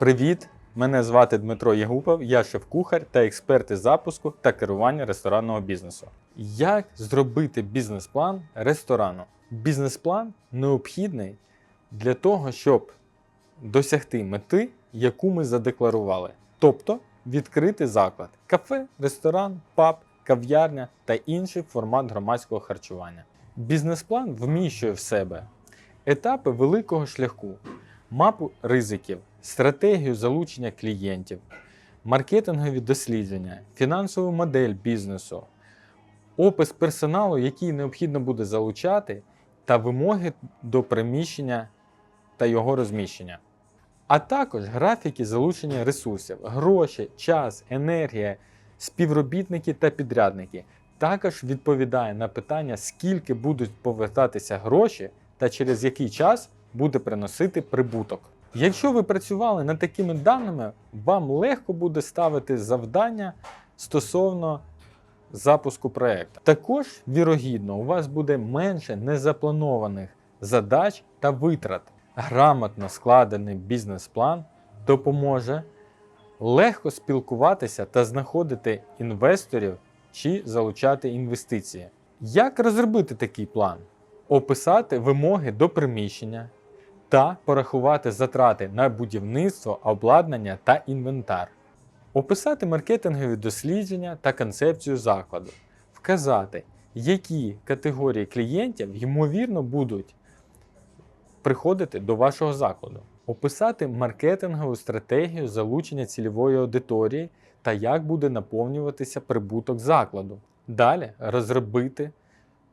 Привіт! Мене звати Дмитро Єгупов, я шеф-кухар та експерт із запуску та керування ресторанного бізнесу. Як зробити бізнес-план ресторану? Бізнес-план необхідний для того, щоб досягти мети, яку ми задекларували. Тобто відкрити заклад, кафе, ресторан, паб, кав'ярня та інший формат громадського харчування. Бізнес-план вміщує в себе етапи великого шляху, мапу ризиків, стратегію залучення клієнтів, маркетингові дослідження, фінансову модель бізнесу, опис персоналу, який необхідно буде залучати, та вимоги до приміщення та його розміщення. А також графіки залучення ресурсів, гроші, час, енергія, співробітники та підрядники. Також відповідає на питання, скільки будуть повертатися гроші та через який час буде приносити прибуток. Якщо ви працювали над такими даними, вам легко буде ставити завдання стосовно запуску проекту. Також, вірогідно, у вас буде менше незапланованих задач та витрат. Грамотно складений бізнес-план допоможе легко спілкуватися та знаходити інвесторів чи залучати інвестиції. Як розробити такий план? Описати вимоги до приміщення та порахувати затрати на будівництво, обладнання та інвентар. Описати маркетингові дослідження та концепцію закладу, вказати, які категорії клієнтів ймовірно будуть приходити до вашого закладу, описати маркетингову стратегію залучення цільової аудиторії та як буде наповнюватися прибуток закладу. Далі розробити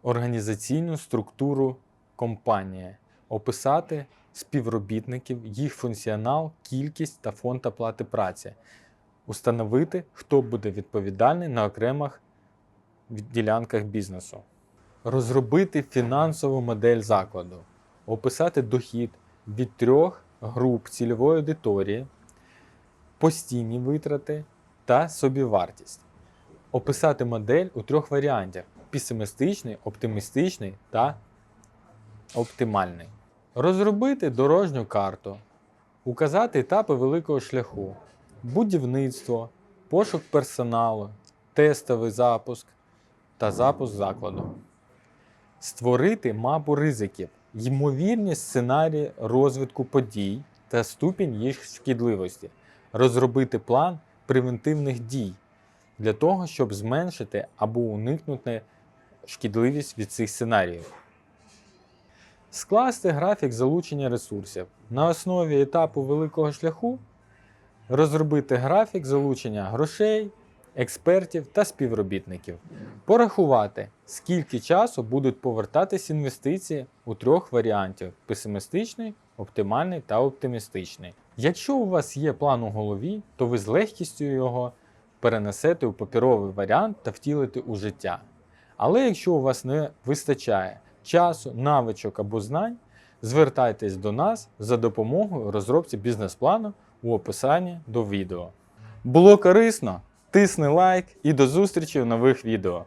організаційну структуру компанії, описати співробітників, їх функціонал, кількість та фонд оплати праці, установити, хто буде відповідальний на окремих ділянках бізнесу, розробити фінансову модель закладу, описати дохід від трьох груп цільової аудиторії, постійні витрати та собівартість. Описати модель у трьох варіантах: песимістичний, оптимістичний та оптимальний. Розробити дорожню карту, указати етапи великого шляху, будівництво, пошук персоналу, тестовий запуск та запуск закладу. Створити мапу ризиків, ймовірні сценарії розвитку подій та ступінь їх шкідливості, розробити план превентивних дій для того, щоб зменшити або уникнути шкідливість від цих сценаріїв. Скласти графік залучення ресурсів. На основі етапу великого шляху розробити графік залучення грошей, експертів та співробітників. Порахувати, скільки часу будуть повертатись інвестиції у трьох варіантів: песимістичний, оптимальний та оптимістичний. Якщо у вас є план у голові, то ви з легкістю його перенесете у паперовий варіант та втілите у життя. Але якщо у вас не вистачає часу, навичок або знань, звертайтесь до нас за допомогою розробці бізнес-плану у описанні до відео. Було корисно? Тисни лайк і до зустрічі в нових відео.